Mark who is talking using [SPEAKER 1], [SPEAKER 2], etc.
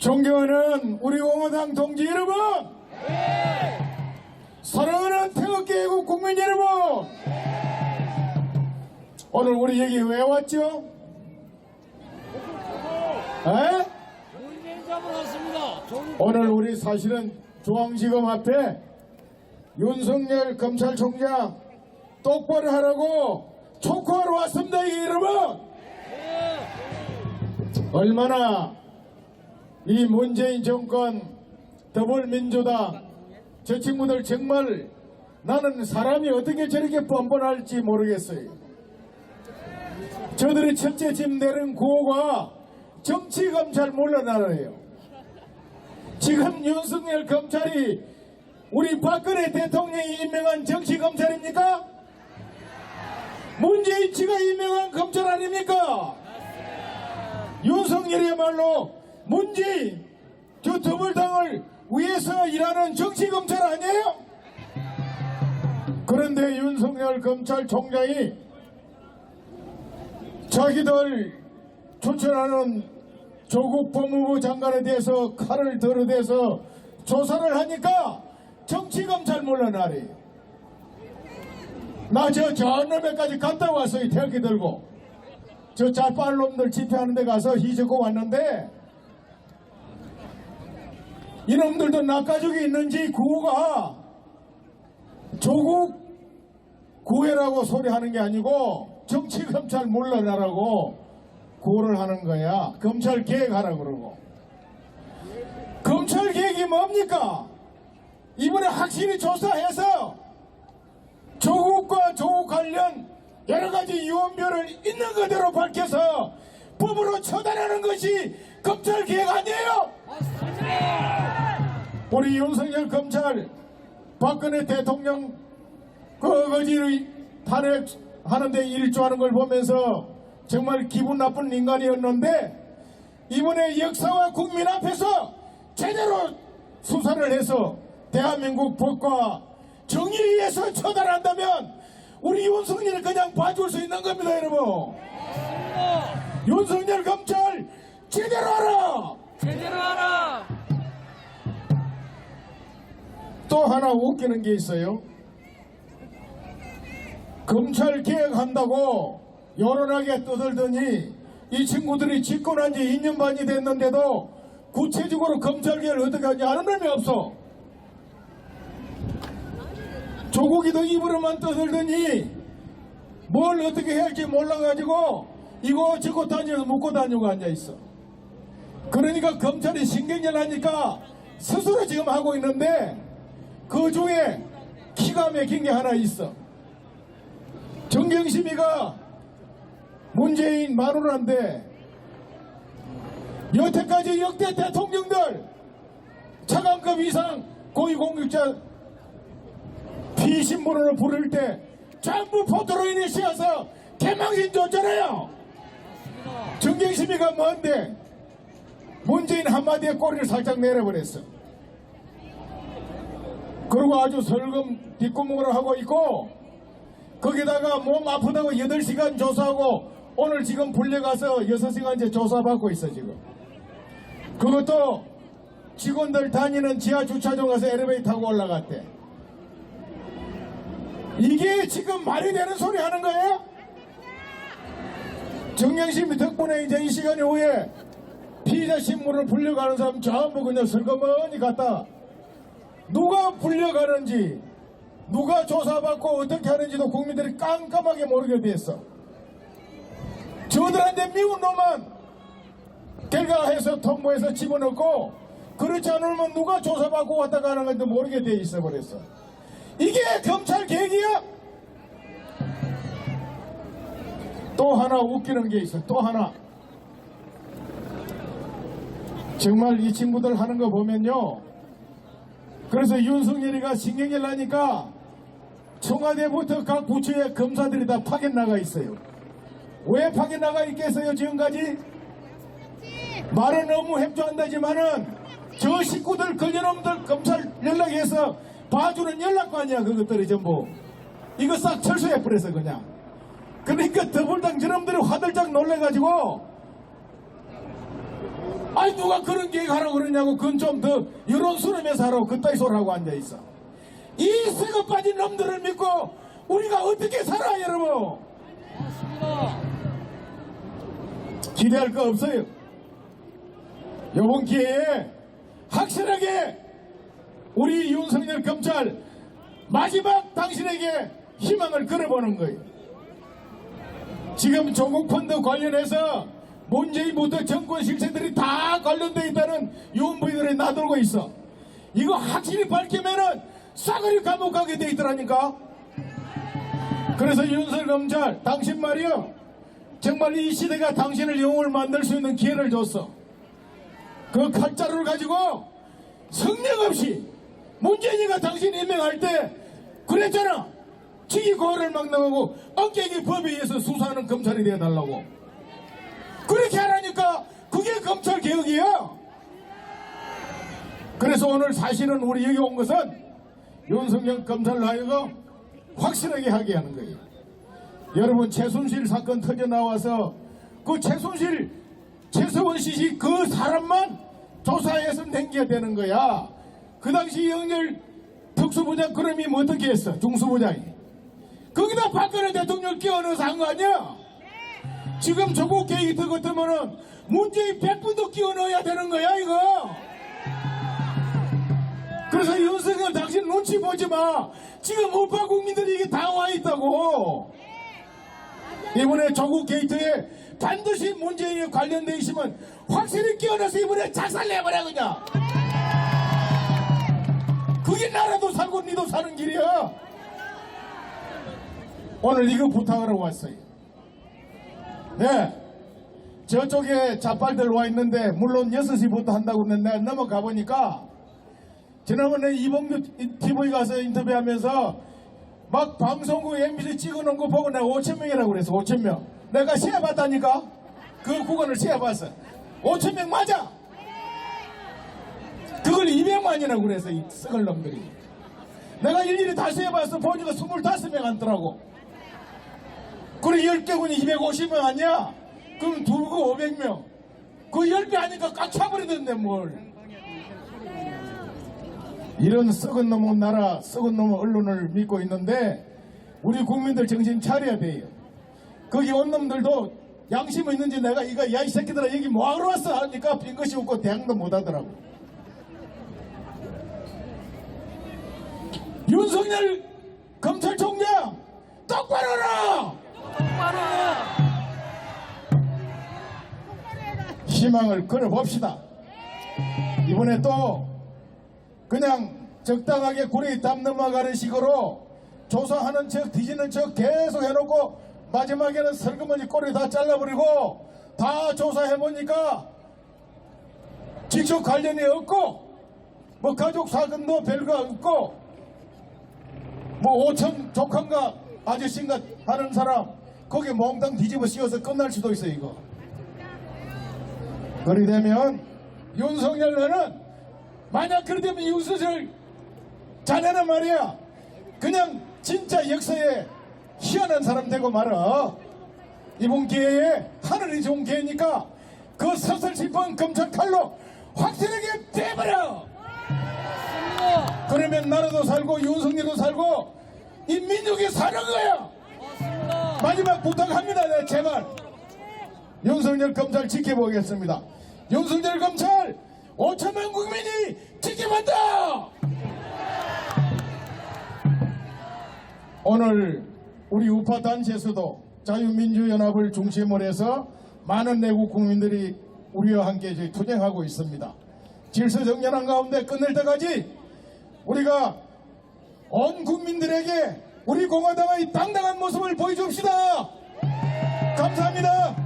[SPEAKER 1] 존경하는 우리 공화당 동지 여러분! 사랑하는 태극기애국 국민 여러분! 오늘 우리 여기 왜 왔죠?
[SPEAKER 2] 종
[SPEAKER 1] 오늘 우리 사실은 중앙지검 앞에 윤석열 검찰총장 똑바로 하라고 촉구하러 왔습니다, 이 여러분! 얼마나 이 문재인 정권, 더불민주당, 저 친구들 정말 나는 사람이 어떻게 저렇게 뻔뻔할지 모르겠어요. 저들이 첫째 집 내는 구호가 정치검찰 물러나라예요. 지금 윤석열 검찰이 우리 박근혜 대통령이 임명한 정치검찰입니까? 문재인 씨가 임명한 검찰 아닙니까? 윤석열이야말로 문재인 저 더불당을 위해서 일하는 정치검찰 아니에요? 그런데 윤석열 검찰총장이 자기들 추천하는 조국 법무부 장관에 대해서 칼을 들어대서 조사를 하니까 정치검찰 물러나리. 나저 저놈에까지 갔다 왔어요. 태극기 들고. 저 짤빨 놈들 집회하는 데 가서 희적고 왔는데 이놈들도 나가족이 있는지 구호가 조국 구해라고 소리하는 게 아니고 정치 검찰 물러나라고 구호를 하는 거야. 검찰 개혁하라 그러고. 검찰 개혁이 뭡니까? 이번에 확실히 조사해서 조국과 조국 관련 여러 가지 유언별을 있는 그대로 밝혀서 법으로 처단하는 것이 검찰 개혁 아니에요? 우리 윤석열 검찰 박근혜 대통령 그 거지를 탄핵하는데 일조하는 걸 보면서 정말 기분 나쁜 인간이었는데 이번에 역사와 국민 앞에서 제대로 수사를 해서 대한민국 법과 정의를 위해서 처단한다면 우리 윤석열을 그냥 봐줄 수 있는 겁니다 여러분. 윤석열 검찰 제대로 하라!
[SPEAKER 2] 제대로 하라.
[SPEAKER 1] 또 하나 웃기는 게 있어요. 검찰 개혁한다고 여론하게 떠들더니 이 친구들이 집권한 지 2년 반이 됐는데도 구체적으로 검찰 개혁을 어떻게 하냐 하는 놈이 없어. 조국이도 입으로만 떠들더니 뭘 어떻게 해야 할지 몰라가지고 이거 저거 다니면서 묻고 다니고 앉아있어. 그러니까 검찰이 신경질 나니까 스스로 지금 하고 있는데 그 중에 기가 막힌 게 하나 있어. 정경심이가 문재인 마누라인데 여태까지 역대 대통령들 차관급 이상 고위공직자 피신문으로 부를 때 전부 포토로인에 씌어서 개망신 줬잖아요. 정경심이가 뭔데 문재인 한마디에 꼬리를 살짝 내려버렸어. 그리고 아주 설금 뒷구멍으로 하고 있고 거기다가 몸 아프다고 8시간 조사하고 오늘 지금 불려가서 6시간째 조사받고 있어 지금 그것도 직원들 다니는 지하 주차장 가서 엘리베이터 타고 올라갔대 이게 지금 말이 되는 소리 하는 거예요? 정영심이 덕분에 이제 이 시간 이후에 피의자 신문을 불려가는 사람 전부 그냥 슬그머니 갔다 누가 불려가는지 누가 조사받고 어떻게 하는지도 국민들이 깜깜하게 모르게 됐어. 저들한테 미운 놈만 결과해서 통보해서 집어넣고 그렇지 않으면 누가 조사받고 왔다 가는 건지 모르게 돼 있어 버렸어. 이게 검찰 계획이야? 또 하나 웃기는 게 있어. 또 하나. 정말 이 친구들 하는 거 보면요. 그래서 윤석열이가 신경질 나니까 청와대부터 각 부처의 검사들이 다 파견 나가 있어요. 왜 파견 나가 있겠어요, 지금까지? 말은 너무 협조한다지만은 저 식구들, 걸려놈들 검찰 연락해서 봐주는 연락관이야, 그것들이 전부. 이거 싹 철수해버려서 그냥. 그러니까 더불당 저놈들이 화들짝 놀래가지고 아니 누가 그런 계획하라고 그러냐고. 그건 좀더 여론 수렴해서 하라고. 그따위 소리하고 앉아있어. 이 썩어 빠진 놈들을 믿고 우리가 어떻게 살아 여러분. 기대할 거 없어요. 이번 기회에 확실하게 우리 윤석열 검찰 마지막 당신에게 희망을 걸어보는 거예요. 지금 조국 펀드 관련해서 문재인부터 정권 실세들이 다 관련돼 있다는 유언부들이 나돌고 있어. 이거 확실히 밝히면은 싸그리 감옥 가게 돼 있더라니까. 그래서 윤석열 검찰, 당신 말이요. 정말 이 시대가 당신을 영웅을 만들 수 있는 기회를 줬어. 그 칼자루를 가지고 성령 없이 문재인이가 당신 임명할 때 그랬잖아. 치기 고를 막 나가고 어깨기 법에 의해서 수사하는 검찰이 되어달라고. 그렇게 하라니까 그게 검찰 개혁이야. 그래서 오늘 사실은 우리 여기 온 것은 윤석열 검찰 하여금 확실하게 하게 하는 거예요. 여러분 최순실 사건 터져 나와서 그 최순실 최서원 씨그 사람만 조사해서 남겨야 되는 거야. 그 당시 영렬 특수부장 그럼이 뭐 어떻게 했어? 중수부장이. 거기다 박근혜 대통령 끼워넣어서 한 거 아니야? 지금 조국 더 같으면은 문재인 100분도 끼워 넣어야 되는 거야, 이거. 그래서 윤석열 당신 눈치 보지 마. 지금 우파 국민들이 이게 다 와 있다고. 이번에 조국 게이트에 반드시 문재인이 관련돼 있으면 확실히 끼워 넣어서 이번에 작살내버려, 그냥. 그게 나라도 살고 니도 사는 길이야. 오늘 이거 부탁하러 왔어요. 네. 저쪽에 자빨들 와 있는데, 물론 6시부터 한다고 했는데, 넘어가 보니까, 지난번에 이봉규 TV 가서 인터뷰하면서, 막 방송국 MBC 찍어놓은 거 보고 내가 5천명이라고 그랬어, 5천명. 내가 세어봤다니까? 그 구간을 세어봤어. 5천명 맞아! 그걸 200만이라고 그래서, 이 썩을 놈들이. 내가 일일이 다 세어봤어. 보니까 25명 앉더라고. 그래 10개군이 250명 아니야? 그럼 두고 500명. 그 10배 하니까 꽉 차버리던데 뭘. 이런 썩은 놈의 나라 썩은 놈의 언론을 믿고 있는데 우리 국민들 정신 차려야 돼요. 거기 온 놈들도 양심이 있는지 내가 이거 야 이 새끼들아 여기 뭐하러 왔어? 하니까 빈 것이 없고 대항도 못하더라고. 윤석열 검찰총장 똑바로 하라 희망을 걸어봅시다. 이번에 또 그냥 적당하게 구리 담 넘어가는 식으로 조사하는 척 뒤지는 척 계속 해놓고 마지막에는 설거머니 꼬리 다 잘라버리고 다 조사해보니까 직접 관련이 없고 뭐 가족 사건도 별거 없고 뭐 오천 조카인가 아저씨인가 하는 사람 거기에 몽땅 뒤집어 씌워서 끝날 수도 있어 이거 그리 되면 윤석열 너는 만약 그리 되면 윤석열 자네는 말이야 그냥 진짜 역사에 희한한 사람 되고 말아 이번 기회에 하늘이 좋은 기회니까 그 서슬 싶은 검찰 칼로 확실하게
[SPEAKER 2] 맞습니다.
[SPEAKER 1] 그러면 나라도 살고 윤석열도 살고 이 민족이 사는 거야. 마지막 부탁합니다. 네, 제발. 윤석열 검찰 지켜보겠습니다. 윤석열 검찰 5천만 국민이 지켜본다! 오늘 우리 우파 단체에서도 자유민주연합을 중심으로 해서 많은 내국 국민들이 우리와 함께 투쟁하고 있습니다. 질서정연한 가운데 끝낼 때까지 우리가 온 국민들에게 우리 공화당의 당당한 모습을 보여줍시다. 감사합니다.